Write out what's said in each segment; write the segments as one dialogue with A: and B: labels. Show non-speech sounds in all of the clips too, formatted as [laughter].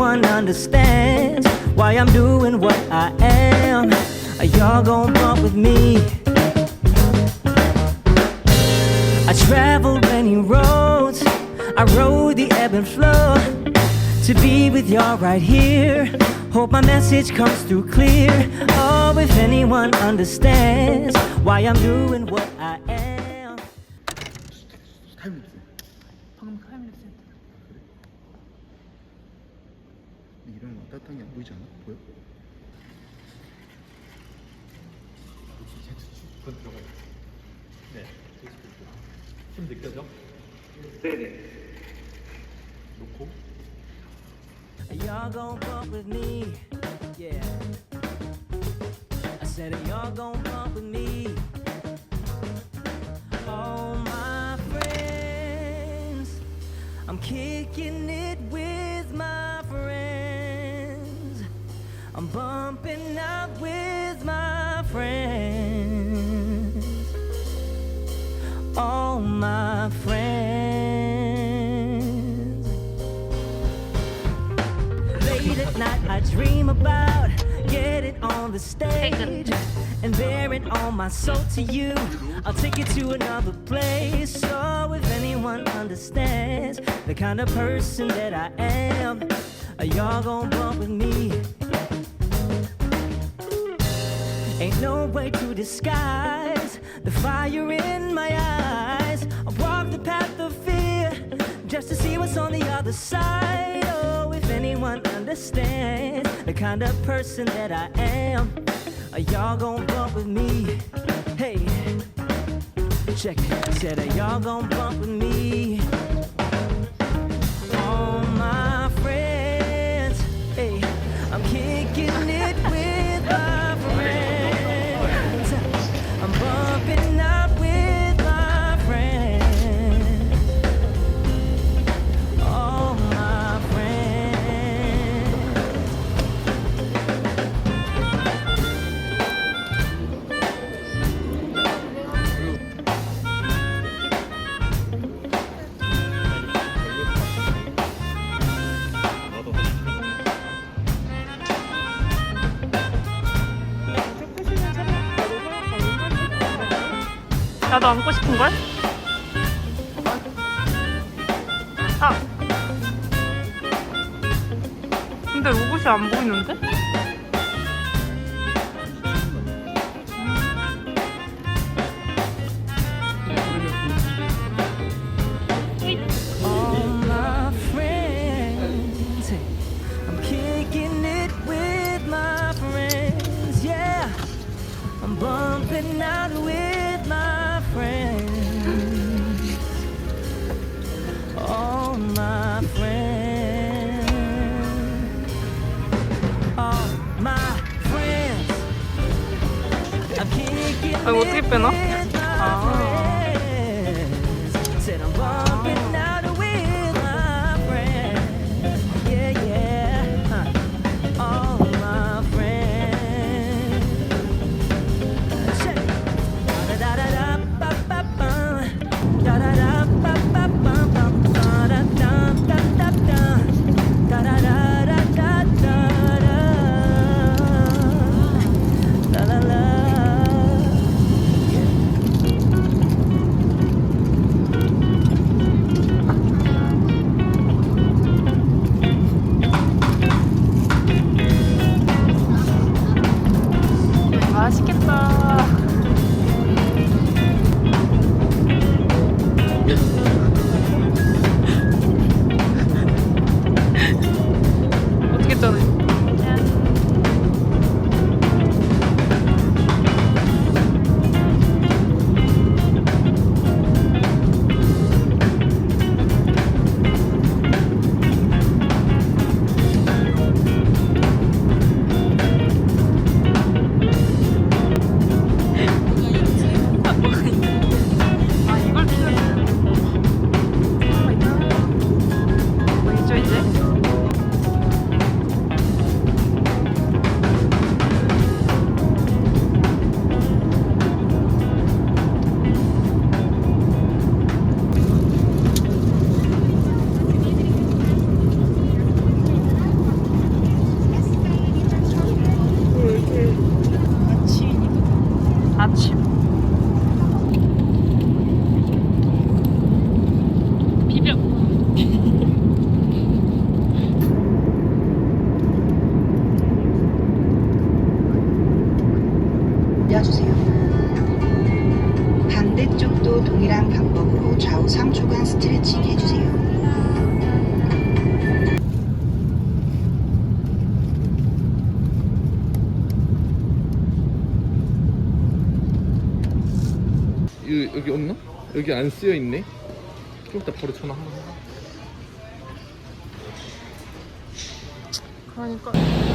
A: anyone understands why I'm doing what I am, Are y'all gon' bump with me. I traveled many roads, I rode the ebb and flow to be with y'all right here. Hope my message comes through clear. Oh, if anyone understands why I'm doing what I am.
B: 게안 보이지 않아? 보여?
C: 그건 들어가요. 네. 좀 느껴져? 네네. 놓고.
A: Y'all gon' bump with me, yeah. I said, y'all gon' bump with me. All my friends, I'm kicking it bumping out with my friends. All my friends. Late at night, I dream about getting it on the stage and bearing all my soul to you. I'll take you to another place. So, if anyone understands the kind of person that I am, Are y'all gonna bump with me. Ain't no way to disguise the fire in my eyes. I walk the path of fear just to see what's on the other side. Oh, if anyone understands the kind of person that I am, are y'all gon' bump with me? Hey, check it. Said, are y'all gon' bump with me?
D: 안고 싶은 걸? 아. 근데 로봇이 안 보이는데?
A: all my friends. 관측해주세요. 여기,
E: 여기 없나? 여기 안 쓰여 있네. 좀 이따 바로 전화 한번 해.
D: 그러니까.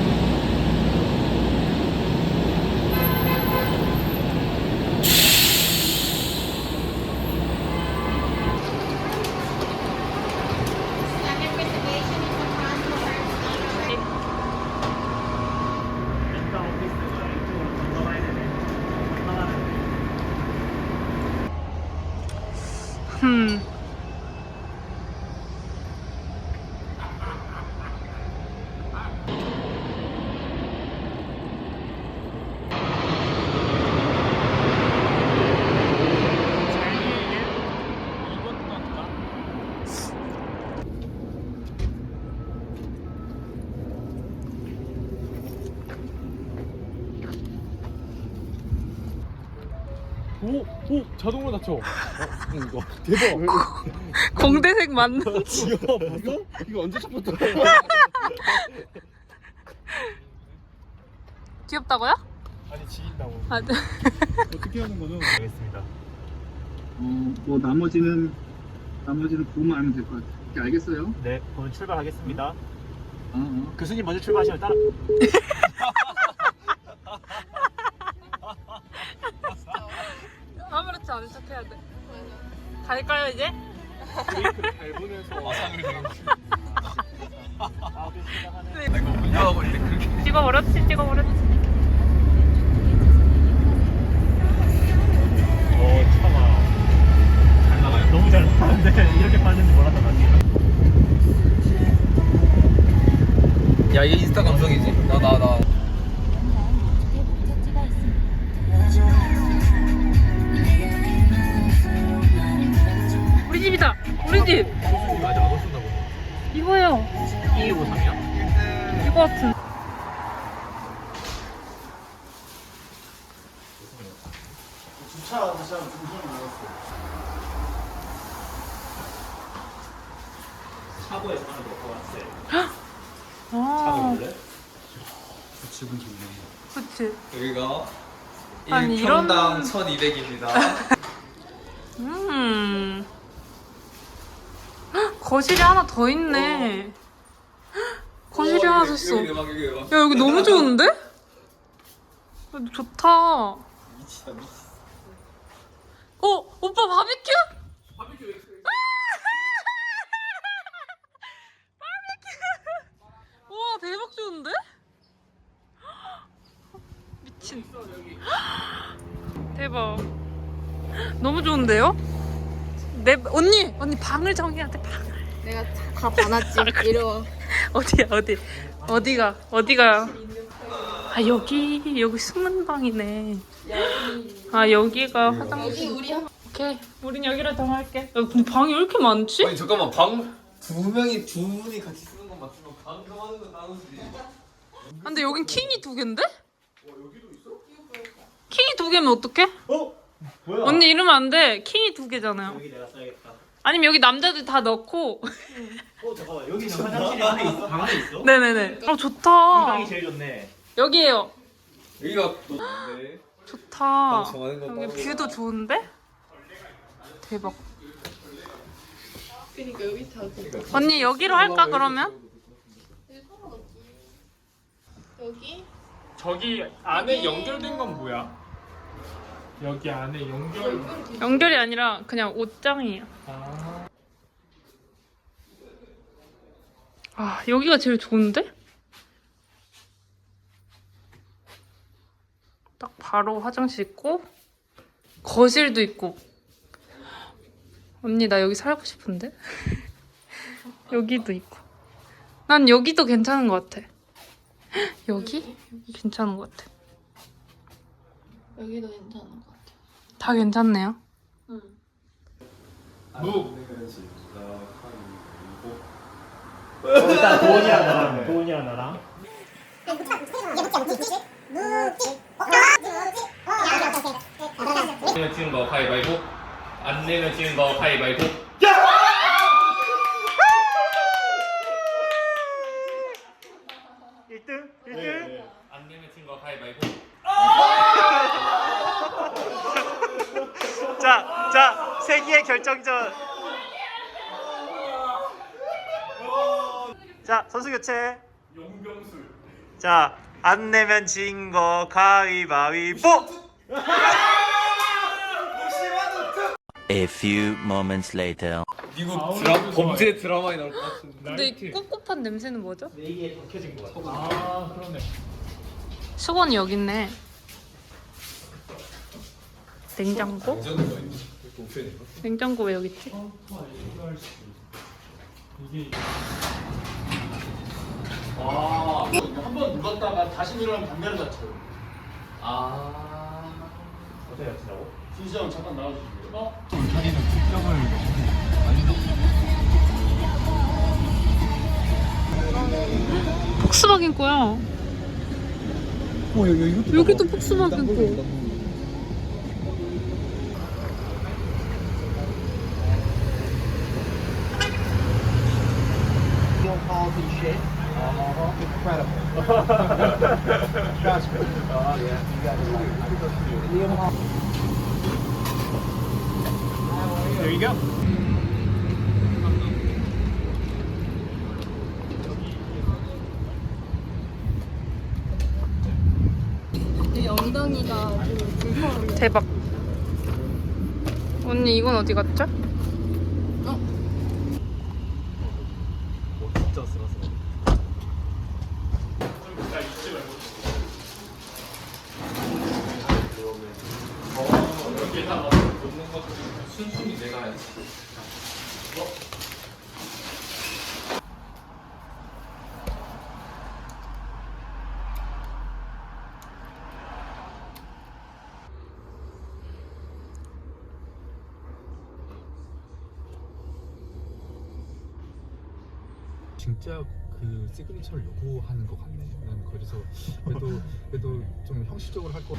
E: 자동으로 닫혀. 어, 이거 대박.
D: 공대생 맞는
E: 이거 봤어? 이거 언제 첫부터?
D: 귀엽다고요?
C: 아니 지인다고
D: 아, 네.
C: 어떻게 하는 거는 알겠습니다
B: 어, 뭐 나머지는 나머지는 보면 알면 될 것 같아. 이렇게 알겠어요?
C: 네 오늘 출발하겠습니다
B: 어, 어.
C: 교수님 먼저 출발하시면 따라
D: 아무렇지 않은 척 해야 돼. 갈까요 이제?
E: 와상을
C: 아
E: 이거 그렇게.
D: 찍어버렸지, 찍어버렸지.
C: 어 참아
E: 잘 나가요?
C: 너무 잘 나가는데 이렇게 빠는지 몰랐단 말이야
E: 야 이게 인스타 감성이지? 나 나 나.
D: 같은.
B: 주차 다시 하면 중심이 나왔어.
C: 차고에서 하는 거 같았어요
D: 아,
B: 집은 좋네.
D: 그치.
E: 여기가
D: 아니,
E: 1평당
D: 이런-
E: 1200입니다.
D: 음. 헉, 거실이 하나 더 있네.
E: 여기 대박.
D: 야, 여기 너무 좋은데? 야, 좋다.
E: 미치다 미치.
D: 어, 오빠 바비큐? [laughs]
E: 바비큐
D: 우와, 대박 좋은데? 미친. 대박. 너무 좋은데요? 내 언니, 언니 방을 정해야 돼. 방.
F: 내가 다 봐놨지. 이리 와.
D: 어디야, 어디? 어디가? 어디가? 아, 여기 여기 숨은 방이네. 아, 여기가 화장실.
F: 우리 한
D: 오케이. 우린 여기로 정할게. 야, 근데 방이 왜 이렇게 많지?
E: 아니 잠깐만 방 두 명이 두 분이 같이 쓰는 건 맞지만 방송하는 건 나누지.
D: 아, 근데 여긴 킹이 두 개인데? 킹이 두 개면 어떡해?
C: 어? 뭐야?
D: 언니 이러면 안 돼. 킹이 두 개잖아요.
C: 여기 내가 써야겠다
D: 아니면 여기 남자들 다 넣고.
C: 어 잠깐만 여기는 화장실이 안에 있어? 방 안에 있어?
D: 네네네. 어
C: 이
D: 좋다.
C: 방이 제일 좋네
D: 여기에요.
E: 여기가 또 좋은데.
D: 좋다.
E: 방송하는
D: 여기
E: 따로.
D: 뷰도 좋은데? 대박.
F: 그러니까 여기 다
D: 언니 여기로 할까 그러면?
F: 여기
G: 저기 안에 연결된 건 뭐야? 여기 안에 연결
D: 연결이 아니라 그냥 옷장이에요.
G: 아,
D: 아 여기가 제일 좋은데? 딱 바로 화장실 있고 거실도 있고 언니 나 여기 살고 싶은데? [laughs] 여기도 있고 난 여기도 괜찮은 것 같아 [gasps] 여기? 여기 괜찮은 것 같아
F: 여기도 괜찮은 것 같아.
D: 다 괜찮네요
F: 응.
G: 무
C: 일단 도훈이랑 나랑 도훈이랑 나랑
E: 내면 찍은 거 가위바위보. 안 내면 찍은 거 가위바위보.
C: 일등일등
E: 안 내면 찍은 거 가위바위보.
C: 자, 자, 세기의 결정전. 자, 선수 교체.
G: 용병술.
C: 자, 안 내면 진 거 가위바위보.
H: A few moments later.
E: 미국 드라. 범죄 드라마에 나올 것 같은데.
D: 근데 꿉꿉한 냄새는 뭐죠?
C: 이게 박혀진 거 같아.
G: 아, 그러네.
D: 수건이 여기 있네. 냉장고? 냉장고 왜 여기 있지?
G: 아, 한번 눌렀다가 다시 누르면 반대로 닫혀요.
E: 아.
C: 어떻게 하시라고?
G: 진수 형 잠깐 나와주실래요? 어?
D: 폭스바겐 거야.
B: 어 여기 이것도
D: 여기도 폭스바겐 거.
C: There you go.
F: 이 엉덩이가 좀 불편해.
D: 대박. 언니 이건 어디 갔죠?
E: 진짜 쓰라서.
G: 나 잊지 말고. 여기에다가
E: 놓는 것 순순히 내가 해야지.
I: 진짜 그 시그니처를 요구하는 것 같네. 난 그래서 그래도 그래도 좀 형식적으로 할 거.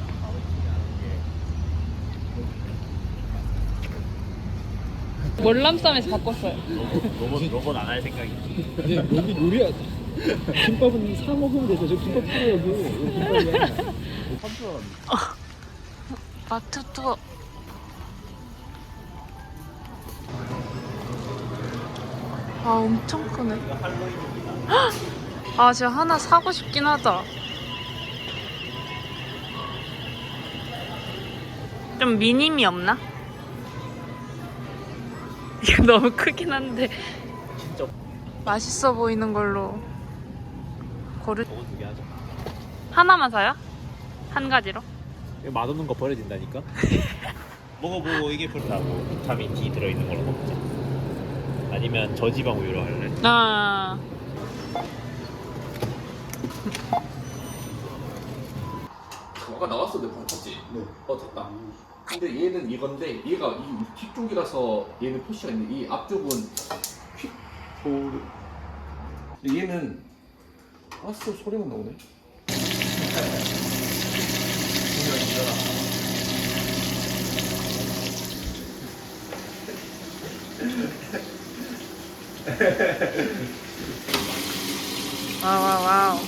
D: 월남쌈에서 바꿨어요.
C: 로봇 로봇 안 할 생각이.
I: 아니 여기 요리야. 김밥은 사 먹으면 되죠. 저 김밥 필요 여기. 여기 김밥이야.
D: 마트 투어. 아 엄청 크네. 헉! 아 진짜 하나 사고 싶긴 하다. 좀 미니미 없나? [laughs] 이거 너무 크긴 한데
C: 진짜
D: 맛있어 보이는 걸로 고르. 하나만 사요? 한 가지로?
C: 이거 맛없는 거 버려진다니까. [laughs] 먹어보고 이게 그렇다고 비타민 D 들어있는 걸로 먹자. 아니면 저지방 우유로 할래?
D: 아.
E: 아까 나왔어 내 봤지? 네. 어 됐다. 근데 얘는 이건데 얘가 이 뒤쪽이라서 얘는 표시가 있는데 이 앞쪽은 퀵 보르. 근데 얘는 아스 소리만 나오네. [laughs]
D: 와우 와우 와우.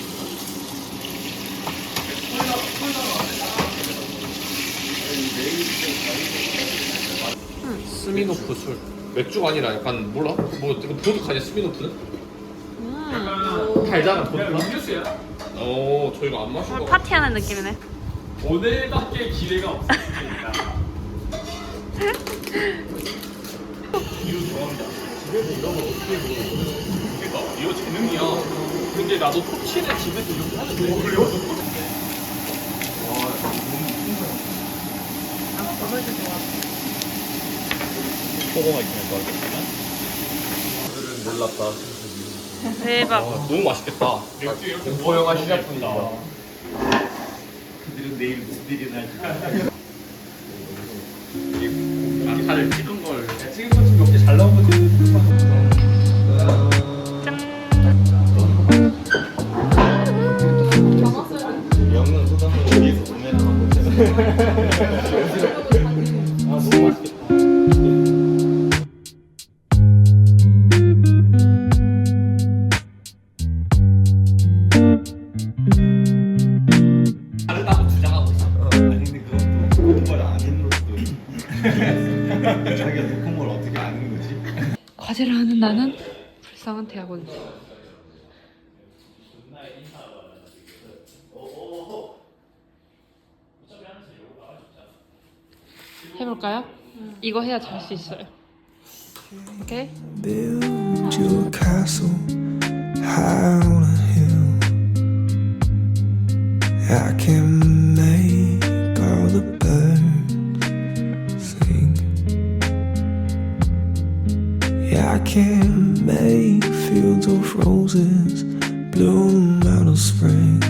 E: 스미노프 술. 맥주가 아니라 약간 몰라? 뭐 이거 보드카냐 스미노프는?
D: 음.
E: 달잖아
G: 그냥
E: 보드카.
G: 음료수야.
E: 어 저희가 안 마신
D: 오늘
E: 거.
D: 파티하는 느낌이네.
G: 오늘밖에 기회가 없습니다. [laughs] 이거 좋아한다. 집에서 이런 걸 어떻게 보는 그러니까 이거 재능이야. 근데 나도 토치를 집에서 이렇게 하는데. 그래요?
C: 소고가 있으면 좋아하겠지만.
E: 몰랐다.
D: 대박.
E: 너무 맛있겠다.
G: 맥주 이렇게
E: 공포 영화.
G: 예쁘다.
C: 그들은 내일 무슨 일이 날지. 영는 소담을 어디서 구매를 하고 있잖아. [laughs]
D: 해볼까요? 이거 해야 잘 수 있어요. 오케이?
J: Build you a castle high on a hill. I can make all the birds sing. I can make fields of roses bloom out of spring.